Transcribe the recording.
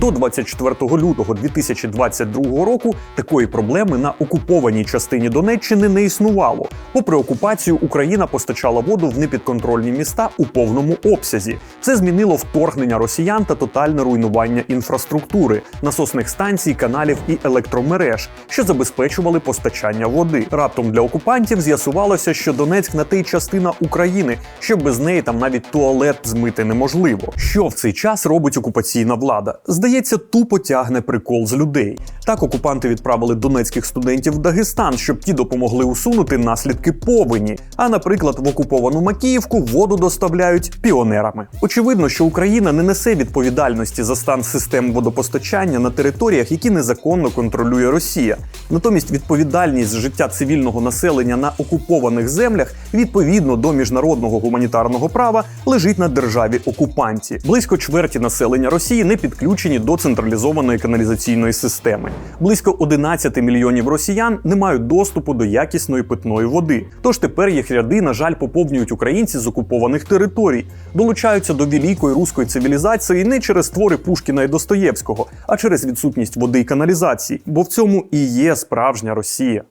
До 24 лютого 2022 року такої проблеми на окупованій частині Донеччини не існувало. Попри окупацію, Україна постачала воду в непідконтрольні міста у повному обсязі. Це змінило вторгнення росіян та тотальне руйнування інфраструктури, насосних станцій, каналів і електромереж, що забезпечували постачання води. Раптом для окупантів з'ясувалося, що Донецьк на те й частина України, що без неї там навіть туалет змити неможливо. Що в цей час робить окупаційна влада? Здається, тупо тягне прикол з людей. Так окупанти відправили донецьких студентів в Дагестан, щоб ті допомогли усунути наслідки повені. А, наприклад, в окуповану Макіївку воду доставляють піонерами. Очевидно, що Україна не несе відповідальності за стан систем водопостачання на територіях, які незаконно контролює Росія. Натомість відповідальність за життя цивільного населення на окупованих землях відповідно до міжнародного гуманітарного права лежить на державі окупанті. Близько чверті населення Росії не підключені до централізованої каналізаційної системи. Близько 11 мільйонів росіян не мають доступу до якісної питної води. Тож тепер їх ряди, на жаль, поповнюють українці з окупованих територій, долучаються до великої руської цивілізації не через твори Пушкіна і Достоєвського, а через відсутність води і каналізації. Бо в цьому і є справжня Росія.